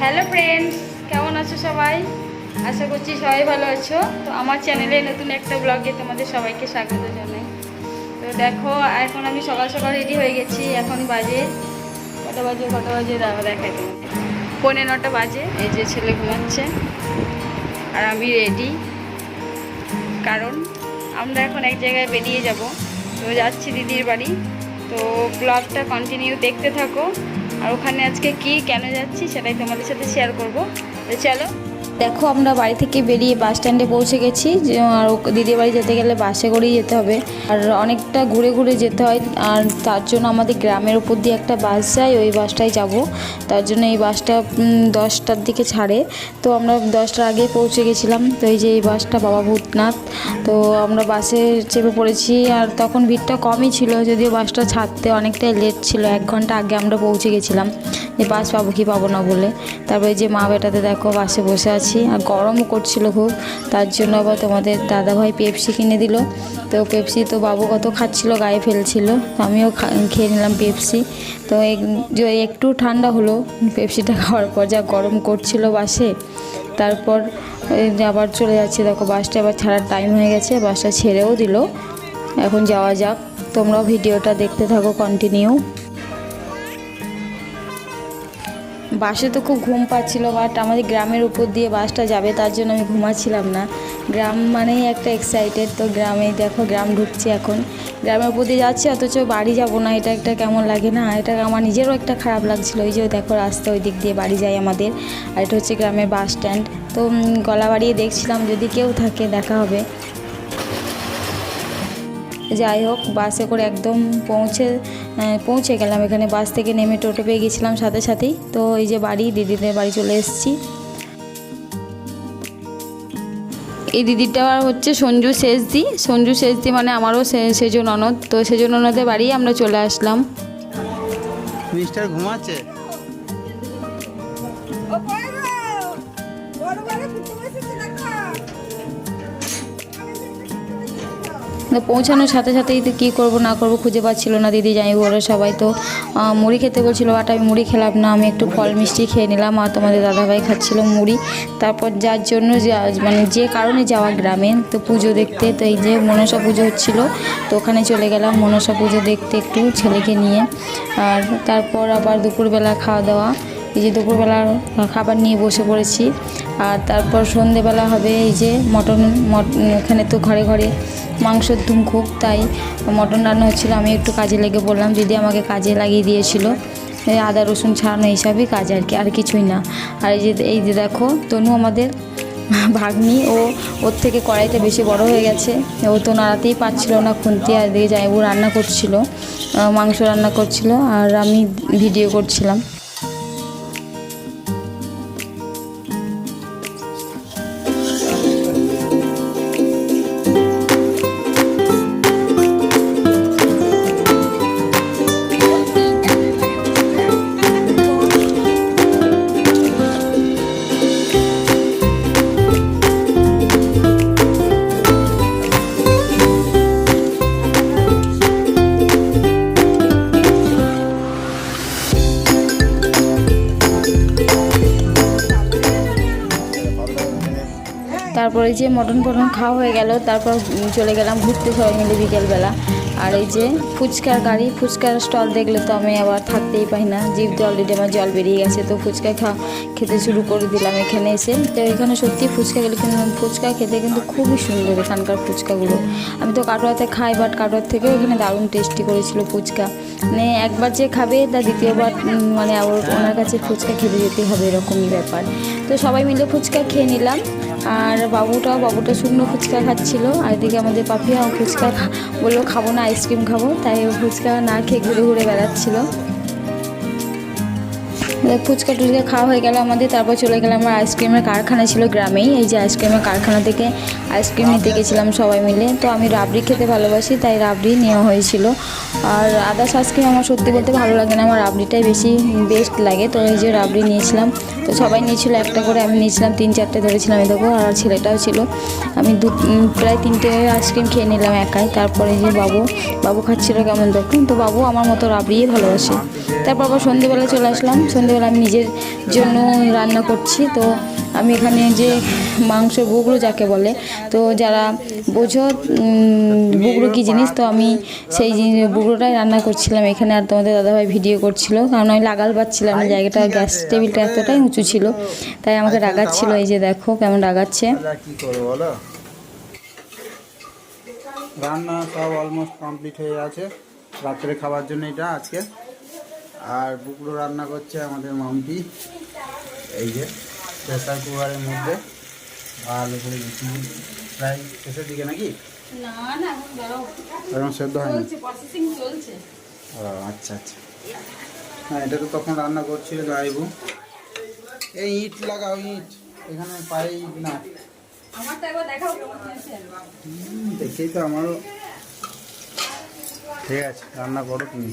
Hello friends কেমন আছো সবাই? আশা করছি সবাই ভালো আছো। তো আমার চ্যানেলে নতুন একটা ব্লগে তোমাদের সবাইকে স্বাগত জানাই। তো দেখো, এখন আমি সকাল সকাল রেডি হয়ে গেছি। এখন বাজে কটা বাজে কটা বাজে? দেখাই তোমাদের পৌনে নটা বাজে, এই যে ছেলে ঘুমাচ্ছে। আর আমি রেডি কারণ আমরা এখন এক জায়গায় বেরিয়ে যাব। তো যাচ্ছি দিদির বাড়ি। তো ব্লগটা কন্টিনিউ দেখতে থাকো। আর ওখানে আজকে কি কেন যাচ্ছি সেটাই তোমাদের সাথে শেয়ার করব। তো চলো দেখো আমরা বাড়ি থেকে বেরিয়ে বাস স্ট্যান্ডে পৌঁছে গেছি আর দিদির বাড়ি যেতে গেলে বাসে করেই যেতে হবে। আর অনেকটা ঘুরে ঘুরে যেতে হয়, আর তার জন্য আমাদের গ্রামের উপর দিয়ে একটা বাস যায়, ওই বাসটাই যাব। তার জন্য এই বাসটা দশটার দিকে ছাড়ে। তো আমরা দশটার আগে পৌঁছে গেছিলাম। তো এই যে এই বাসটা বাবা ভূতনাথ। তো আমরা বাসে চেপে পড়েছি, আর তখন ভিড়টা কমই ছিল, যদিও বাসটা ছাড়তে অনেকটাই লেট ছিল। এক ঘণ্টা আগে আমরা পৌঁছে গেছিলাম। যে বাস পাবো, কি পাবো না বলে। তারপরে যে মা বেটাতে দেখো বাসে বসে আছি, আর গরমও করছিল খুব। তার জন্য আবার তোমাদের দাদাভাই পেপসি কিনে দিল। তো পেপসি তো বাবু কত খাচ্ছিল, গায়ে ফেলছিল। তো আমিও খেয়ে নিলাম পেপসি। তো একটু ঠান্ডা হলো পেপসিটা খাওয়ার পর, যা গরম করছিল বাসে। তারপর আবার চলে যাচ্ছে, দেখো বাসটা আবার ছাড়ার টাইম হয়ে গেছে, বাসটা ছেড়েও দিল। এখন যাওয়া যাক, তোমরাও ভিডিওটা দেখতে থাকো কন্টিনিউ বাসে তো খুব ঘুম পাচ্ছিলো বাট আমাদের গ্রামের উপর দিয়ে বাসটা যাবে, তার জন্য আমি ঘুমাচ্ছিলাম না। গ্রাম মানেই একটা এক্সাইটেড তো গ্রামে দেখো, গ্রাম ঢুকছি এখন। গ্রামের উপর দিয়ে যাচ্ছি, অথচ বাড়ি যাব না, এটা একটা কেমন লাগে না? এটা আমার নিজেরও একটা খারাপ লাগছিল ওই যে দেখো রাস্তা ওই দিক দিয়ে বাড়ি যায় আমাদের, আর এটা হচ্ছে গ্রামের বাস স্ট্যান্ড তো গলা বাড়িয়ে দেখছিলাম, যদি কেউ থাকে, দেখা হবে। যাই হোক, বাসে করে একদম পৌঁছে পৌঁছে গেলাম। এখানে বাস থেকে নেমে টোটো পেয়ে গেছিলাম সাথে সাথেই। তো এই যে বাড়ি, দিদিদের বাড়ি চলে এসেছি। এই দিদিটা হচ্ছে সঞ্জু শেষদি। সঞ্জু শেষদি মানে আমারও সে- সেজো ননদ। তো সেজন অনদের বাড়ি আমরা চলে আসলাম। মিস্টার ঘুমাচ্ছে? পৌঁছানোর সাথে সাথেই তো কী করব, না করব খুঁজে পাচ্ছিল না দিদি, যাই ওরা সবাই তো মুড়ি খেতে বলছিল, বাট আমি মুড়ি খেলাম না, আমি একটু ফল মিষ্টি খেয়ে নিলাম, আর তোমাদের দাদাভাই খাচ্ছিল মুড়ি। তারপর যার জন্য মানে যে কারণে যাওয়া গ্রামে, তো পুজো দেখতে, তো এই যে মনসা পুজো হচ্ছিল, তো ওখানে চলে গেলাম মনসা পুজো দেখতে একটু ছেলেকে নিয়ে। আর তারপর আবার দুপুরবেলা খাওয়া দাওয়া, এই যে দুপুরবেলার খাবার নিয়ে বসে পড়েছি। আর তারপর সন্ধেবেলা হবে এই যে মটন, মট, এখানে তো ঘরে ঘরে মাংসের ধুম খুব, তাই মটন রান্না হচ্ছিল। আমি একটু কাজে লেগে বললাম, দিদি আমাকে কাজে লাগিয়ে দিয়েছিল। আদা, রসুন ছাড়ানো হিসাবেই কাজ আর কি, আর কিছুই না। আর এই যে এই যে দেখো, তনু আমাদের ভাগ্নি, ও, ওর থেকে কড়াইটা বেশি বড় হয়ে গেছে। ও তো নাড়াতেই পারছিল না, খুন্তি আর দিকে যাই ও রান্না করছিল মাংস রান্না করছিল, আর আমি ভিডিও করছিলাম। তারপরে যে মটন ফটন খাওয়া হয়ে গেল, তারপর চলে গেলাম ঘুরতে সবাই মিলে বিকেলবেলা। আর এই যে ফুচকার গাড়ি, ফুচকার স্টল দেখলে তো আমি আবার থাকতেই পাই না জিভ দিয়ে অলরেডি আমার জল বেরিয়ে গেছে, তো ফুচকা খা, খেতে শুরু করে দিলাম এখানে এসে। তো এখানে সত্যি ফুচকা গেলে কিন্তু ফুচকা খেতে কিন্তু খুবই সুন্দর এখানকার ফুচকাগুলো। আমি তো কাটোয়াতে খাই বাট কাটোয়ার থেকেও এখানে দারুণ টেস্টি করেছিল ফুচকা। মানে একবার যে খাবে, তা দ্বিতীয়বার মানে ওনার কাছে ফুচকা খেতে যেতেই হবে, এরকমই ব্যাপার। তো সবাই মিলে ফুচকা খেয়ে নিলাম। আর বাবুটাও বাবুটা শুকনো ফুচকা খাচ্ছিল, আর এদিকে আমাদের পাপিয়া ফুচকা বলল, খাব না আইসক্রিম খাব। তাই ফুচকা না খেয়ে ঘুরে ঘুরে বেড়াচ্ছিল। ফুচকা টুচকা খাওয়া হয়ে গেল আমাদের, তারপর চলে গেলাম আমার আইসক্রিমের কারখানা ছিল গ্রামেই। এই যে আইসক্রিমের কারখানা থেকে আইসক্রিম নিতে গেছিলাম সবাই মিলে। তো আমি রাবড়ি খেতে ভালোবাসি, তাই রাবড়ি নেওয়া হয়েছিল। আর আদার্স আইসক্রিম আমার সত্যি বলতে ভালো লাগে না, আমার রাবড়িটাই বেশি বেস্ট লাগে। তো এই যে রাবড়ি নিয়েছিলাম, তো সবাই নিয়েছিল, একটা করে আমি নিয়েছিলাম, তিন চারটে ধরেছিলাম এই দেখো, আর ছেলেটাও ছিল। আমি দু প্রায় তিনটে আইসক্রিম খেয়ে নিলাম একাই। তারপরে যে বাবু বাবু খাচ্ছিল কেমন দেখুন? তো বাবু আমার মতো রাবড়িই ভালোবাসে। তারপর আবার সন্ধেবেলা চলে আসলাম সন্ধে সন্ধেবেলা আমি নিজের জন্য রান্না করছি। তো আমি এখানে যে মাংস বুগড়ো যাকে বলে, তো যারা বোঝো বুগড়ো কী জিনিস, তো আমি সেই জিনিস- বুগড়োটাই রান্না করছিলাম। এখানে আর তোমাদের দাদাভাই ভিডিও করছিল। কারণ আমি লাগাল পাচ্ছিলাম না, জায়গাটা গ্যাস টেবিলটা এতটাই উঁচু ছিল, তাই আমাকে রাগাচ্ছিল এই যে দেখো কেমন রাগাচ্ছে। রান্না সব অলমোস্ট কমপ্লিট হয়ে আছে রাত্রে খাবার জন্য এটা আজকে। আর বুকরো রান্না করছে আমাদের মাম্পি এই যে প্রেসার কুকারের মধ্যে। ভালো করে প্রায় শেষের দিকে নাকি? এখন সেদ্ধ হয়নি? ও আচ্ছা আচ্ছা। হ্যাঁ এটা তো তখন রান্না করছিল গাইবু এই ইট লাগাও ইট। এখানে পাই না। দেখেই তো আমারও। ঠিক আছে রান্না করো তুমি।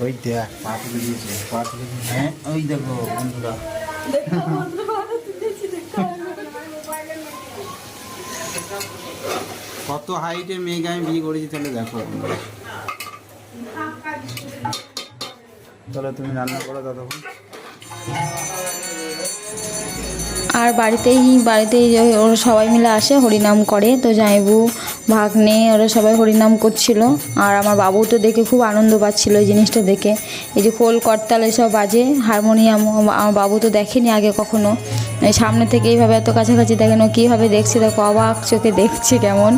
ওই দেখ পা তুলে দিয়েছে পা তুলে হ্যাঁ ওই দেখো বন্ধুরা। কত হাইটে মেয়েকে আমি বিয়ে করেছি তাহলে দেখো তাহলে তুমি রান্না করো ততক্ষণ আর বাড়িতেই বাড়িতেই ওরা সবাই মিলে আসে, হরিনাম করে। তো জামাইবু, ভাগ্নে, ওরা সবাই হরিনাম করছিল। আর আমার বাবু তো দেখে খুব আনন্দ পাচ্ছিল এই জিনিসটা দেখে। এই যে খোল, করতাল এসব বাজে, হারমোনিয়াম, আমার বাবু তো দেখেনি আগে কখনো। সামনে থেকে এইভাবে এত কাছাকাছি দেখেন ও কীভাবে দেখছে, দেখো অবাক চোখে দেখছে কেমন।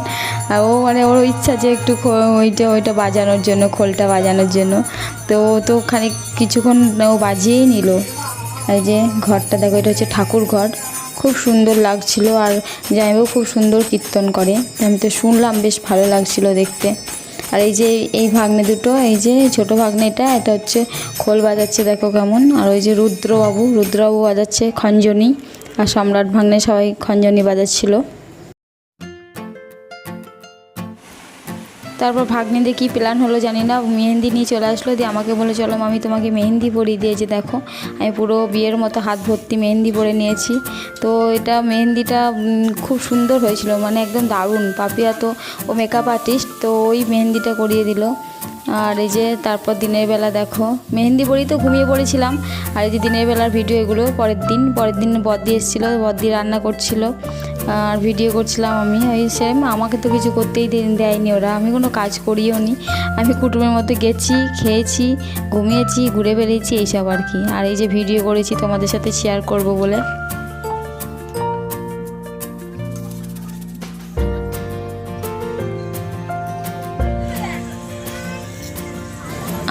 ও মানে ওর ইচ্ছা যে একটু ওইটা ওইটা বাজানোর জন্য, খোলটা বাজানোর জন্য। তো তো খানিক কিছুক্ষণ ও বাজিয়েই নিল। এই যে ঘরটা দেখো, এটা হচ্ছে ঠাকুর ঘর। খুব সুন্দর লাগছিল আর জামাইবাবু খুব সুন্দর কীর্তন করে। আমি তো শুনলাম, বেশ ভালো লাগছিল দেখতে। আর এই যে এই ভাগ্নে দুটো, এই যে ছোট ভাগ্নে এটা হচ্ছে খোল বাজাচ্ছে, দেখো কেমন। আর ওই যে রুদ্রবাবু রুদ্রবাবু বাজাচ্ছে খঞ্জনি। আর সম্রাট ভাগ্নে সবাই খঞ্জনি বাজাচ্ছিল। তারপর ভাগ্নিদের কী প্ল্যান হলো জানি না মেহেন্দি নিয়ে চলে আসলো, দিয়ে আমাকে বলে, চলো আমি তোমাকে মেহেন্দি পরিয়ে দিয়েছি দেখো, আমি পুরো বিয়ের মতো হাত ভর্তি মেহেন্দি পরে নিয়েছি। তো এটা মেহেন্দিটা খুব সুন্দর হয়েছিল মানে একদম দারুণ। পাপিয়া তো, ও মেকআপ আর্টিস্ট তো ওই মেহেন্দিটা করিয়ে দিল। আর এই যে তারপর দিনের বেলা দেখো, মেহেন্দি পরেই তো ঘুমিয়ে পড়েছিলাম। আর এই যে দিনের বেলার ভিডিও এগুলো, পরের দিন পরের দিন বদ্দি এসেছিল, বদ্দি রান্না করছিল। আর ভিডিও করছিলাম আমি। ওই সেম আমাকে তো কিছু করতেই দেয়নি ওরা। আমি কোনো কাজ করিও নি। আমি কুটুমের মতো গেছি, খেয়েছি, ঘুমিয়েছি, ঘুরে বেরিয়েছি এইসব আর কি। আর এই যে ভিডিও করেছি তোমাদের সাথে শেয়ার করব বলে।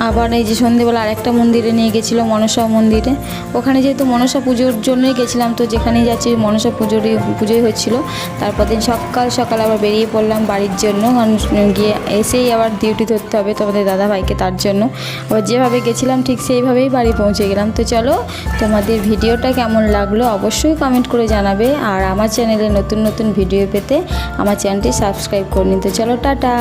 আবার এই যে সন্ধেবেলা আরেকটা মন্দিরে নিয়ে গেছিল মনসা মন্দিরে। ওখানে যেহেতু মনসা পুজোর জন্যই গেছিলাম, তো যেখানেই যাচ্ছি মনসা পুজোরই পুজোই হচ্ছিল। তারপর দিন সকাল সকাল আবার বেরিয়ে পড়লাম বাড়ির জন্য গিয়ে এসেই আবার ডিউটি ধরতে হবে তোমাদের দাদা ভাইকে তার জন্য। আবার যেভাবে গেছিলাম ঠিক সেইভাবেই বাড়ি পৌঁছে গেলাম। তো চলো, তোমাদের ভিডিওটা কেমন লাগল অবশ্যই কমেন্ট করে জানাবে, আর আমার চ্যানেলে নতুন নতুন ভিডিও পেতে আমার চ্যানেলটি সাবস্ক্রাইব করে নিতে। চলো, টাটা!